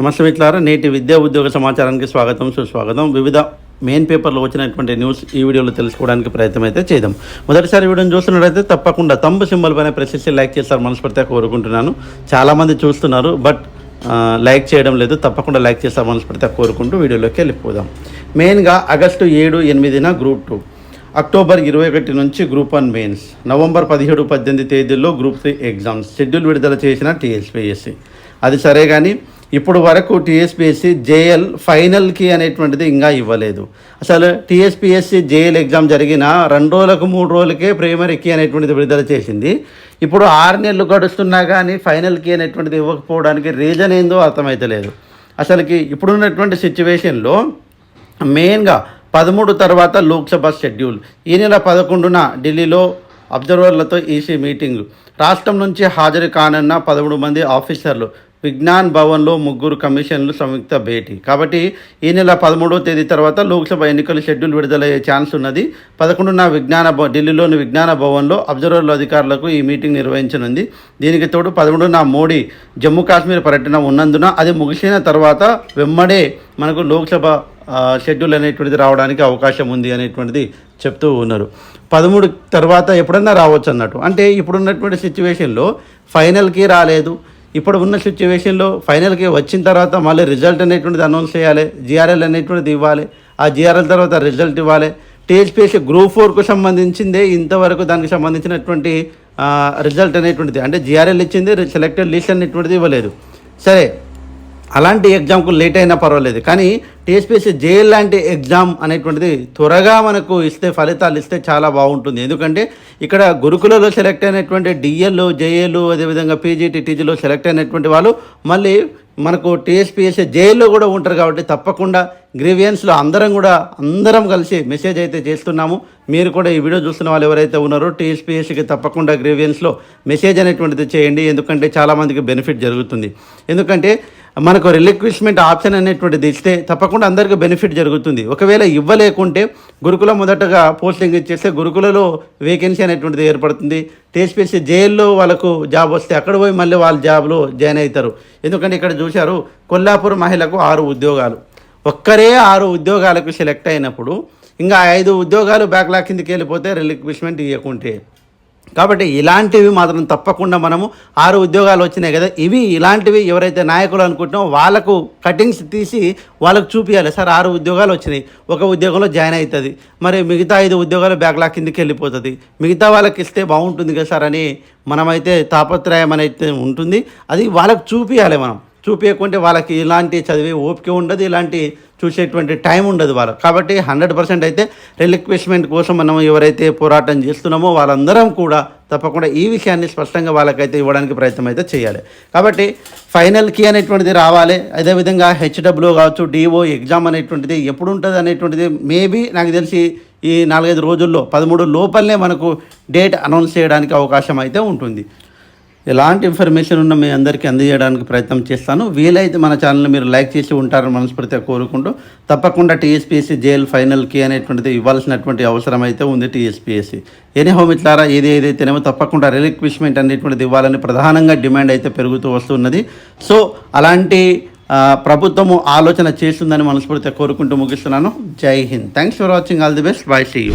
నమస్తే మిత్రులారా నేటి విద్యా ఉద్యోగ సమాచారానికి స్వాగతం సుస్వాగతం. వివిధ మెయిన్ పేపర్లో వచ్చినటువంటి న్యూస్ ఈ వీడియోలో తెలుసుకోవడానికి ప్రయత్నం అయితే చేద్దాం. మొదటిసారి వీడియోని చూస్తున్నట్టయితే తప్పకుండా తంబు సింబల్ పైన ప్రశ్నిస్తే లైక్ చేస్తారు మనస్ఫూర్తిగా కోరుకుంటున్నాను. చాలామంది చూస్తున్నారు బట్ లైక్ చేయడం లేదు. తప్పకుండా లైక్ చేస్తారు మనస్ఫూర్తిగా కోరుకుంటూ వీడియోలోకి వెళ్ళిపోదాం. మెయిన్గా ఆగస్టు ఏడు ఎనిమిదిన గ్రూప్ టూ. అక్టోబర్ ఇరవై ఒకటి నుంచి గ్రూప్ వన్ మెయిన్స్. నవంబర్ పదిహేడు పద్దెనిమిది తేదీల్లో గ్రూప్ త్రీ ఎగ్జామ్స్. షెడ్యూల్ విడుదల చేసిన టీఎస్పీఎస్సి. అది సరే కానీ ఇప్పుడు వరకు టీఎస్పీఎస్సి జేఎల్ ఫైనల్కి అనేటువంటిది ఇంకా ఇవ్వలేదు. అసలు టీఎస్పీఎస్సీ జేఎల్ ఎగ్జామ్ జరిగిన రెండు రోజులకు మూడు రోజులకే ప్రైమరీకి అనేటువంటిది విడుదల చేసింది. ఇప్పుడు ఆరు నెలలు గడుస్తున్నా కానీ ఫైనల్కి అనేటువంటిది ఇవ్వకపోవడానికి రీజన్ ఏందో అర్థమైతలేదు. అసలుకి ఇప్పుడున్నటువంటి సిచ్యువేషన్లో మెయిన్గా పదమూడు తర్వాత లోక్సభ షెడ్యూల్ ఈ నెల పదకొండున ఢిల్లీలో అబ్జర్వర్లతో ఈసీ మీటింగ్ రాష్ట్రం నుంచి హాజరు కానున్న పదమూడు మంది ఆఫీసర్లు విజ్ఞాన్ భవన్లో ముగ్గురు కమిషన్లు సంయుక్త భేటీ. కాబట్టి ఈ నెల పదమూడవ తేదీ తర్వాత లోక్సభ ఎన్నికల షెడ్యూల్ విడుదలయ్యే ఛాన్స్ ఉన్నది. పదకొండున విజ్ఞాన భవ ఢిల్లీలోని విజ్ఞాన భవన్లో అబ్జర్వర్ల అధికారులకు ఈ మీటింగ్ నిర్వహించనుంది. దీనికి తోడు పదమూడున మోడీ జమ్మూ కాశ్మీర్ పర్యటన ఉన్నందున అది ముగిసిన తర్వాత వెమ్మడే మనకు లోక్సభ షెడ్యూల్ అనేటువంటిది రావడానికి అవకాశం ఉంది అనేటువంటిది చెప్తూ ఉన్నారు. పదమూడు తర్వాత ఎప్పుడన్నా రావచ్చు అన్నట్టు అంటే ఇప్పుడున్నటువంటి సిచ్యువేషన్లో ఫైనల్కి రాలేదు. ఇప్పుడు ఉన్న సిచ్యువేషన్లో ఫైనల్కి వచ్చిన తర్వాత మళ్ళీ రిజల్ట్ అనేటువంటిది అనౌన్స్ చేయాలి జిఆర్ఎల్ అనేటువంటిది ఇవ్వాలి. ఆ జిఆర్ఎల్ తర్వాత రిజల్ట్ ఇవ్వాలి. టీఎస్పీఎస్సీ గ్రూప్ ఫోర్కు సంబంధించిందే ఇంతవరకు దానికి సంబంధించినటువంటి రిజల్ట్ అనేటువంటిది. అంటే జిఆర్ఎల్ ఇచ్చింది సెలెక్టెడ్ లిస్ట్ అనేటువంటిది ఇవ్వలేదు. సరే అలాంటి ఎగ్జామ్కు లేట్ అయినా పర్వాలేదు. కానీ టీఎస్పీసీ జేఎల్ లాంటి ఎగ్జామ్ అనేటువంటిది త్వరగా మనకు ఇస్తే ఫలితాలు ఇస్తే చాలా బాగుంటుంది. ఎందుకంటే ఇక్కడ గురుకులలో సెలెక్ట్ అయినటువంటి డిఎల్ జేఏలు అదేవిధంగా పీజీటీ టీజీలో సెలెక్ట్ అయినటువంటి వాళ్ళు మళ్ళీ మనకు టీఎస్పీఎస్ఏ జైల్లో కూడా ఉంటారు కాబట్టి తప్పకుండా గ్రీవియన్స్లో అందరం కూడా అందరం కలిసి మెసేజ్ అయితే చేస్తున్నాము. మీరు కూడా ఈ వీడియో చూస్తున్న వాళ్ళు ఎవరైతే ఉన్నారో టీఎస్పీఎస్సీకి తప్పకుండా గ్రీవియన్స్లో మెసేజ్ అనేటువంటిది చేయండి. ఎందుకంటే చాలామందికి బెనిఫిట్ జరుగుతుంది. ఎందుకంటే మనకు రిలిక్విష్మెంట్ ఆప్షన్ అనేటువంటిది ఇస్తే తప్పకుండా అందరికీ బెనిఫిట్ జరుగుతుంది. ఒకవేళ ఇవ్వలేకుంటే గురుకులం మొదటగా పోస్టింగ్ ఇచ్చేస్తే గురుకులలో వేకెన్సీ అనేటువంటిది ఏర్పడుతుంది. టీఎస్పీఎస్సీ జైల్లో వాళ్ళకు జాబ్ వస్తే అక్కడ పోయి మళ్ళీ వాళ్ళ జాబ్లో జాయిన్ అవుతారు. ఎందుకంటే ఇక్కడ చూశారు కొల్లాపూర్ మహిళకు ఆరు ఉద్యోగాలు. ఒక్కరే ఆరు ఉద్యోగాలకు సెలెక్ట్ అయినప్పుడు ఇంకా ఐదు ఉద్యోగాలు బ్యాక్లాగ్ కిందకి వెళ్ళిపోతే రిలిక్విష్మెంట్ ఇవ్వకుంటే కాబట్టి ఇలాంటివి మాత్రం తప్పకుండా మనము ఆరు ఉద్యోగాలు వచ్చినాయి కదా ఇవి ఇలాంటివి ఎవరైతే నాయకులు అనుకుంటున్నామో వాళ్ళకు కటింగ్స్ తీసి వాళ్ళకు చూపించాలి సార్ ఆరు ఉద్యోగాలు వచ్చినాయి ఒక ఉద్యోగంలో జాయిన్ అవుతుంది మరి మిగతా ఐదు ఉద్యోగాలు బ్యాక్లాగ్ కిందకి వెళ్ళిపోతుంది. మిగతా వాళ్ళకి ఇస్తే బాగుంటుంది కదా సార్ అని మనమైతే తాపత్రయం అనేది ఉంటుంది. అది వాళ్ళకు చూపించాలి మనం. చూపించకుంటే వాళ్ళకి ఇలాంటి చదివే ఓపిక ఉండదు ఇలాంటి చూసేటువంటి టైం ఉండదు వాళ్ళు కాబట్టి హండ్రెడ్ పర్సెంట్ అయితే రిలిక్విష్మెంట్ కోసం మనం ఎవరైతే పోరాటం చేస్తున్నామో వాళ్ళందరం కూడా తప్పకుండా ఈ విషయాన్ని స్పష్టంగా వాళ్ళకైతే ఇవ్వడానికి ప్రయత్నం అయితే చేయాలి. కాబట్టి ఫైనల్ కీ అనేటువంటిది రావాలి. అదేవిధంగా హెచ్డబ్ల్యూ కావచ్చు డిఓ ఎగ్జామ్ అనేటువంటిది ఎప్పుడు ఉంటుంది అనేటువంటిది మేబీ నాకు తెలిసి ఈ నాలుగైదు రోజుల్లో పదమూడు లోపలనే మనకు డేట్ అనౌన్స్ చేయడానికి అవకాశం అయితే ఉంటుంది. ఎలాంటి ఇన్ఫర్మేషన్ ఉన్న మీ అందరికీ అందజేయడానికి ప్రయత్నం చేస్తాను. వీలైతే మన ఛానల్ని మీరు లైక్ చేసి ఉంటారని మనస్ఫూర్తిగా కోరుకుంటూ తప్పకుండా టీఎస్పీఎస్సీ జేఎల్ ఫైనల్కి అనేటువంటిది ఇవ్వాల్సినటువంటి అవసరం అయితే ఉంది టీఎస్పీఎస్సీ. ఎనీ హోమ్ ఇట్లారా ఏది ఏదైతేనేమో తప్పకుండా రిలిక్విష్మెంట్ అనేటువంటిది ఇవ్వాలని ప్రధానంగా డిమాండ్ అయితే పెరుగుతూ వస్తున్నది. సో అలాంటి ప్రభుత్వము ఆలోచన చేస్తుందని మనస్ఫూర్తిగా కోరుకుంటూ ముగిస్తున్నాను. జై Hind. Thanks for watching. All the best. Bye. See. You.